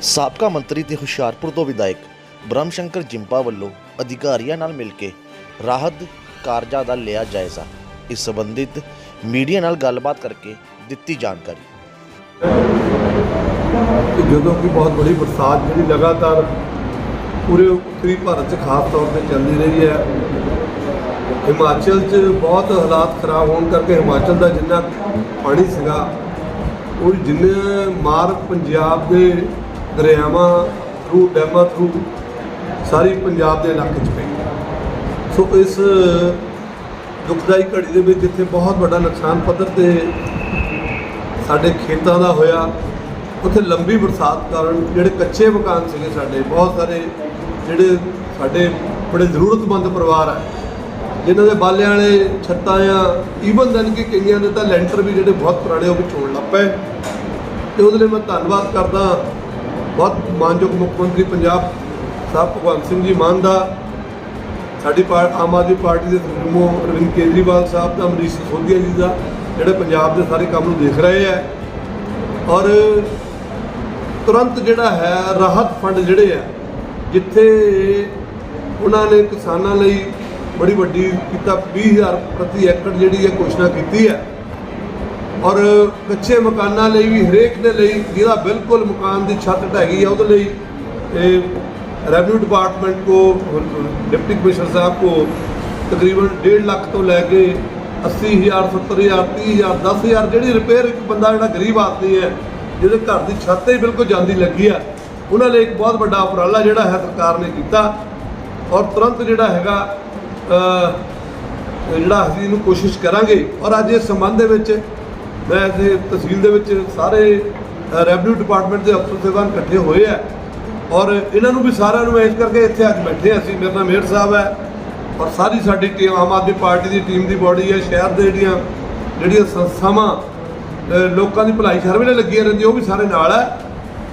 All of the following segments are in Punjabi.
ਸਾਬਕਾ ਮੰਤਰੀ ਤੇ ਹੁਸ਼ਿਆਰਪੁਰ ਤੋਂ ਵਿਧਾਇਕ ਬ੍ਰਹਮ ਸ਼ੰਕਰ ਜਿੰਪਾ ਵੱਲੋਂ ਅਧਿਕਾਰੀਆਂ ਨਾਲ ਮਿਲ ਕੇ ਰਾਹਤ ਕਾਰਜਾਂ ਦਾ ਲਿਆ ਜਾਇਜ਼ਾ। ਇਸ ਸੰਬੰਧਿਤ ਮੀਡੀਆ ਨਾਲ ਗੱਲਬਾਤ ਕਰਕੇ ਦਿੱਤੀ ਜਾਣਕਾਰੀ। ਕਿ ਜਦੋਂ ਕਿ ਬਹੁਤ ਬੜੀ ਬਰਸਾਤ ਜਿਹੜੀ ਲਗਾਤਾਰ ਪੂਰੇ ਉੱਤਰੀ ਭਾਰਤ 'ਚ ਖਾਸ ਤੌਰ ਤੇ ਚੱਲਦੀ ਰਹੀ ਹੈ। ਹਿਮਾਚਲ 'ਚ ਬਹੁਤ ਹਾਲਾਤ ਖਰਾਬ ਹੋਣ ਕਰਕੇ ਹਿਮਾਚਲ ਦਾ ਜਿੰਨਾ ਪਾਣੀ ਸੀਗਾ, ਉਹ ਜਿੰਨੇ ਮਾਰ ਪੰਜਾਬ ਦੇ ਦਰਿਆਵਾਂ ਥਰੂ ਡੈਮਾਂ ਥਰੂ ਸਾਰੀ ਪੰਜਾਬ ਦੇ ਇਲਾਕੇ 'ਚ ਪਈ। ਸੋ ਇਸ ਦੁਖਦਾਈ ਘੜੀ ਦੇ ਵਿੱਚ ਜਿੱਥੇ ਬਹੁਤ ਵੱਡਾ ਨੁਕਸਾਨ ਪੱਧਰ ਤੇ ਸਾਡੇ ਖੇਤਾਂ ਦਾ ਹੋਇਆ। ਉੱਥੇ ਲੰਬੀ ਬਰਸਾਤ ਕਾਰਨ ਜਿਹੜੇ ਕੱਚੇ ਮਕਾਨ ਸੀਗੇ ਸਾਡੇ, ਬਹੁਤ ਸਾਰੇ ਜਿਹੜੇ ਸਾਡੇ ਬੜੇ ਜ਼ਰੂਰਤਮੰਦ ਪਰਿਵਾਰ ਹੈ ਜਿਨ੍ਹਾਂ ਦੇ ਬਾਲਿਆਂ ਵਾਲੇ ਛੱਤਾਂ ਆ ਈਵਨ ਦਨ ਕਿ ਕਈਆਂ ਦੇ ਤਾਂ ਲੈਂਟਰ ਵੀ ਜਿਹੜੇ ਬਹੁਤ ਪੁਰਾਣੇ ਉਹ ਵੀ ਛੋੜ ਲੱਗ ਪਏ। ਤੇ ਉਹਦੇ ਲਈ ਮੈਂ ਧੰਨਵਾਦ ਕਰਦਾ ਬਹੁਤ ਮਾਨਯੋਗ ਮੁੱਖ ਮੰਤਰੀ ਪੰਜਾਬ ਸਾਹਿਬ ਭਗਵੰਤ ਸਿੰਘ ਜੀ ਮਾਨ ਦਾ, ਸਾਡੀ ਪਾਰ ਆਮ ਆਦਮੀ ਪਾਰਟੀ ਦੇ ਸੁਪਰੀਮੋ ਅਰਵਿੰਦ ਕੇਜਰੀਵਾਲ ਸਾਹਿਬ ਦਾ, ਅਮਰੀਸ਼ ਸਿਸੋਦੀਆ ਜੀ ਦਾ, ਜਿਹੜੇ ਪੰਜਾਬ ਦੇ ਸਾਰੇ ਕੰਮ ਨੂੰ ਦੇਖ ਰਹੇ ਹੈ। ਔਰ ਤੁਰੰਤ ਜਿਹੜਾ ਹੈ, ਰਾਹਤ ਫੰਡ ਜਿਹੜੇ ਆ ਜਿੱਥੇ ਉਹਨਾਂ ਨੇ ਕਿਸਾਨਾਂ ਲਈ ਬੜੀ ਵੱਡੀ ਕੀਤਾ 20000 ਪ੍ਰਤੀ ਏਕੜ ਜਿਹੜੀ ਹੈ ਘੋਸ਼ਣਾ ਕੀਤੀ ਹੈ। ਔਰ ਕੱਚੇ ਮਕਾਨਾਂ ਲਈ ਵੀ, ਹਰੇਕ ਦੇ ਲਈ ਜਿਹਦਾ ਬਿਲਕੁਲ ਮਕਾਨ ਦੀ ਛੱਤ ਢਹਿ ਗਈ ਹੈ ਉਹਦੇ ਲਈ ਇਹ ਰੈਵਨਿਊ ਡਿਪਾਰਟਮੈਂਟ ਕੋ, ਡਿਪਟੀ ਕਮਿਸ਼ਨਰ ਸਾਹਿਬ ਕੋ ਤਕਰੀਬਨ 1.5 ਲੱਖ ਤੋਂ ਲੈ ਕੇ 80000 70000 30000 10000 ਜਿਹੜੀ ਰਿਪੇਅਰ ਇੱਕ ਬੰਦਾ ਜਿਹੜਾ ਗਰੀਬ ਆਦਮੀ ਹੈ, ਜਿਹਦੇ ਘਰ ਦੀ ਛੱਤ ਹੀ ਬਿਲਕੁਲ ਜਾਂਦੀ ਲੱਗੀ ਆ, ਉਹਨਾਂ ਲਈ ਇੱਕ ਬਹੁਤ ਵੱਡਾ ਉਪਰਾਲਾ ਜਿਹੜਾ ਹੈ ਸਰਕਾਰ ਨੇ ਕੀਤਾ ਔਰ ਤੁਰੰਤ ਜਿਹੜਾ ਹੈਗਾ ਜਿਹੜਾ ਅਸੀਂ ਇਹਨੂੰ ਕੋਸ਼ਿਸ਼ ਕਰਾਂਗੇ ਔਰ ਅੱਜ ਇਸ ਸੰਬੰਧ ਦੇ ਵਿੱਚ ਮੈਂ ਇੱਥੇ ਤਹਿਸੀਲ ਦੇ ਵਿੱਚ ਸਾਰੇ ਰੈਵਨਿਊ ਡਿਪਾਰਟਮੈਂਟ ਦੇ ਅਫਸਰ ਸਾਹਿਬਾਨ ਇਕੱਠੇ ਹੋਏ ਆ। ਔਰ ਇਹਨਾਂ ਨੂੰ ਵੀ ਸਾਰਿਆਂ ਨੂੰ ਇਸ ਕਰਕੇ ਇੱਥੇ ਅੱਜ ਬੈਠੇ ਹਾਂ ਅਸੀਂ। ਮੇਰੇ ਨਾਲ ਮੇਅਰ ਸਾਹਿਬ ਹੈ। ਔਰ ਸਾਰੀ ਸਾਡੀ ਟੀਮ ਆਮ ਆਦਮੀ ਪਾਰਟੀ ਦੀ ਟੀਮ ਦੀ ਬੋਡੀ ਹੈ। ਸ਼ਹਿਰ ਦੇ ਜਿਹੜੀਆਂ ਜਿਹੜੀਆਂ ਸੰਸਥਾਵਾਂ ਲੋਕਾਂ ਦੀ ਭਲਾਈ ਸਰਵੇ ਵੇਲੇ ਲੱਗੀਆਂ ਰਹਿੰਦੀਆਂ, ਉਹ ਵੀ ਸਾਰੇ ਨਾਲ ਹੈ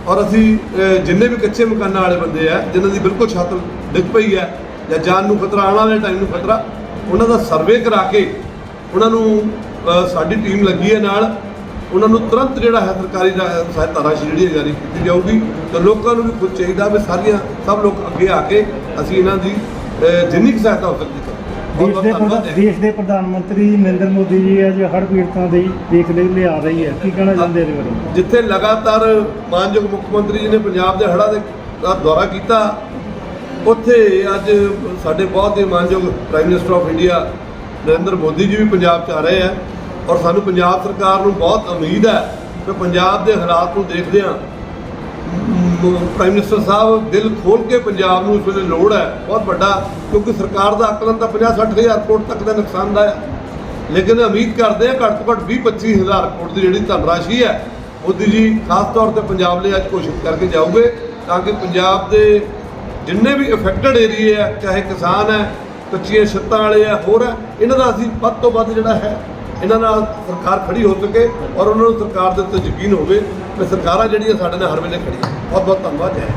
ਔਰ ਅਸੀਂ ਜਿੰਨੇ ਵੀ ਕੱਚੇ ਮਕਾਨਾਂ ਵਾਲੇ ਬੰਦੇ ਆ, ਜਿਨ੍ਹਾਂ ਦੀ ਬਿਲਕੁਲ ਛੱਤ ਡਿੱਗ ਪਈ ਹੈ, ਜਾਂ ਜਾਨ ਨੂੰ ਖਤਰਾ, ਆਉਣ ਵਾਲੇ ਟਾਈਮ ਨੂੰ ਖਤਰਾ, ਉਹਨਾਂ ਦਾ ਸਰਵੇ ਕਰਾ ਕੇ, ਉਹਨਾਂ ਨੂੰ ਸਾਡੀ ਟੀਮ ਲੱਗੀ ਹੈ ਨਾਲ। ਉਹਨਾਂ ਨੂੰ ਤੁਰੰਤ ਜਿਹੜਾ ਹੈ ਸਰਕਾਰੀ ਸਹਾਇਤਾ ਰਾਸ਼ੀ ਜਿਹੜੀ ਹੈ ਜਾਰੀ ਕੀਤੀ ਜਾਊਗੀ। ਤੇ ਲੋਕਾਂ ਨੂੰ ਵੀ ਖੁਦ ਚਾਹੀਦਾ ਵੀ ਸਾਰੀਆਂ ਸਭ ਲੋਕ ਅੱਗੇ ਆ ਕੇ ਅਸੀਂ ਇਹਨਾਂ ਦੀ ਜਿੰਨੀ ਕੁ ਸਹਾਇਤਾ ਹੋ ਸਕਦੀ ਦੇਸ਼ ਦੇ ਦੇਸ਼ ਦੇ ਪ੍ਰਧਾਨ ਮੰਤਰੀ ਨਰਿੰਦਰ ਮੋਦੀ ਜੀ ਅੱਜ ਹੜ੍ਹ ਪੀੜਤਾਂ ਦੀ ਦੇਖ ਰੇਖ ਲਿਆ ਰਹੀ ਹੈ। ਕੀ ਕਹਿਣਾ ਚਾਹੁੰਦੇ ਇਹਦੇ ਬਾਰੇ? ਜਿੱਥੇ ਲਗਾਤਾਰ ਮਾਨਯੋਗ ਮੁੱਖ ਮੰਤਰੀ ਜੀ ਨੇ ਪੰਜਾਬ ਦੇ ਹੜ੍ਹਾਂ ਦੇ ਦਾ ਦੌਰਾ ਕੀਤਾ ਉੱਥੇ ਅੱਜ ਸਾਡੇ ਬਹੁਤ ਹੀ ਮਾਨਯੋਗ prime minister of India Narendra Modi ji ਵੀ ਪੰਜਾਬ 'ਚ ਆ ਰਹੇ ਆ ਔਰ ਸਾਨੂੰ ਪੰਜਾਬ ਸਰਕਾਰ ਨੂੰ ਬਹੁਤ ਉਮੀਦ ਹੈ ਕਿ ਪੰਜਾਬ ਦੇ ਹਾਲਾਤ ਨੂੰ ਦੇਖਦਿਆਂ ਪ੍ਰਾਈਮ ਮਿਨਿਸਟਰ ਸਾਹਿਬ ਦਿਲ ਖੋਲ ਕੇ ਪੰਜਾਬ ਨੂੰ ਇਸ ਵੇਲੇ ਲੋੜ ਹੈ। ਬਹੁਤ ਵੱਡਾ, ਕਿਉਂਕਿ ਸਰਕਾਰ ਦਾ ਆਕਲਨ ਤਾਂ 50 60 ਹਜ਼ਾਰ ਕਰੋੜ ਤੱਕ ਦਾ ਨੁਕਸਾਨ ਦਾ ਹੈ। ਲੇਕਿਨ ਉਮੀਦ ਕਰਦੇ ਆ ਘੱਟ ਤੋਂ ਘੱਟ 20 25 ਹਜ਼ਾਰ ਕਰੋੜ ਦੀ ਜਿਹੜੀ ਧਨ ਰਾਸ਼ੀ ਹੈ, ਉਹਦੀ ਜੀ ਖਾਸ ਤੌਰ ਤੇ ਪੰਜਾਬ ਲਈ ਅੱਜ ਕੋਸ਼ਿਸ਼ ਕਰਕੇ ਜਾਊਗੇ ਤਾਂ ਕਿ ਪੰਜਾਬ ਦੇ ਜਿੰਨੇ ਵੀ ਅਫੈਕਟਡ ਏਰੀਏ ਆ ਚਾਹੇ ਕਿਸਾਨ ਹੈ, ਕੱਚੀਆਂ ਛੱਤਾਂ ਵਾਲੇ ਆ ਹੋਰ ਹੈ, ਇਹਨਾਂ ਦਾ ਅਸੀਂ ਵੱਧ ਤੋਂ ਵੱਧ ਜਿਹੜਾ ਹੈ ਇਹਨਾਂ ਨਾਲ ਸਰਕਾਰ ਖੜੀ ਹੋ ਸਕੇ ਔਰ ਉਹਨਾਂ ਨੂੰ ਸਰਕਾਰ ਦੇ ਉੱਤੇ ਯਕੀਨ ਹੋਵੇ ਕਿ ਸਰਕਾਰਾਂ ਜਿਹੜੀਆਂ ਸਾਡੇ ਨਾਲ ਹਰ ਵੇਲੇ ਖੜੀਆਂ। ਬਹੁਤ ਬਹੁਤ ਧੰਨਵਾਦ ਹੈ